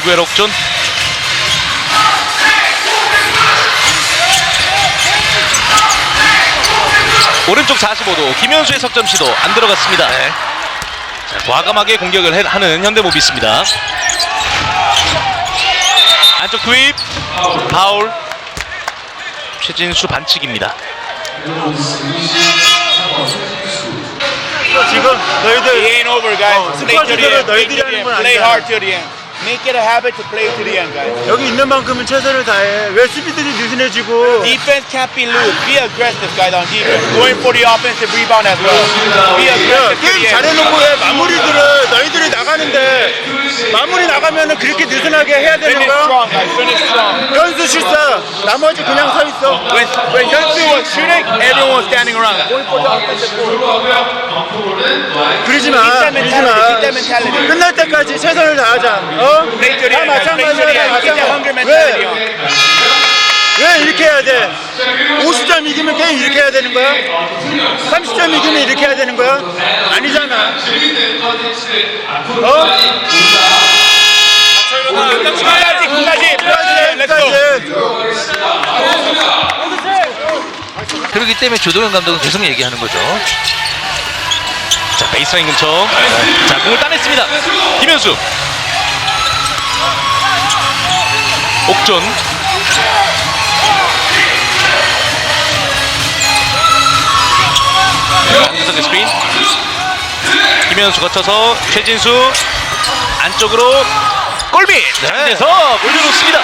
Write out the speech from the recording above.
미구엘 옥존 오른쪽 45도 김현수의 석점 시도 안 들어갔습니다. 자, 과감하게 공격을 해- 하는 현대모비스입니다. 안쪽 투입 파울 최진수 반칙입니다. 지금 너희들 end. Play, 너희들이 하는 end. 건 play 아니 Make it a habit to play to the end, guys. 여기 있는 만큼은 최선을 다해. 왜 수비들이 느슨해지고 Defense can't be loose. Be aggressive, guys, on defense. Going for the offensive rebound as well. Be 야, aggressive. to 게임 the end. 잘해놓고 왜 마무리들을 너희들이 나가는데 마무리 나가면은 그렇게 느슨하게 해야 되는 Finish 거야? strong, guys. Finish strong. 현수 실사 나머지 그냥 서 있어. When, when Hyunsu was shooting, everyone was standing around. Going for the offensive board. 그러지 마. 그러지 마. 끝날 때까지 하자. 어? 다 마찬가지야. 다 mentality 왜? 왜 이렇게 해야 돼? 50점 이기면 게임 이렇게 해야 되는 거야? 30점 이기면 이렇게 해야 되는 거야? 아니잖아. 어? 끝까지, 끝까지. Let's go. 끝까지. 그렇기 때문에 조동현 감독은 계속 얘기하는 거죠. 자 베이스라인 근처. 자 공을 따냈습니다. 김현수. 옥존. 안구석의 스크린. 김현수 거쳐서 최진수 안쪽으로 골밑. 네. 에서 올려놓습니다.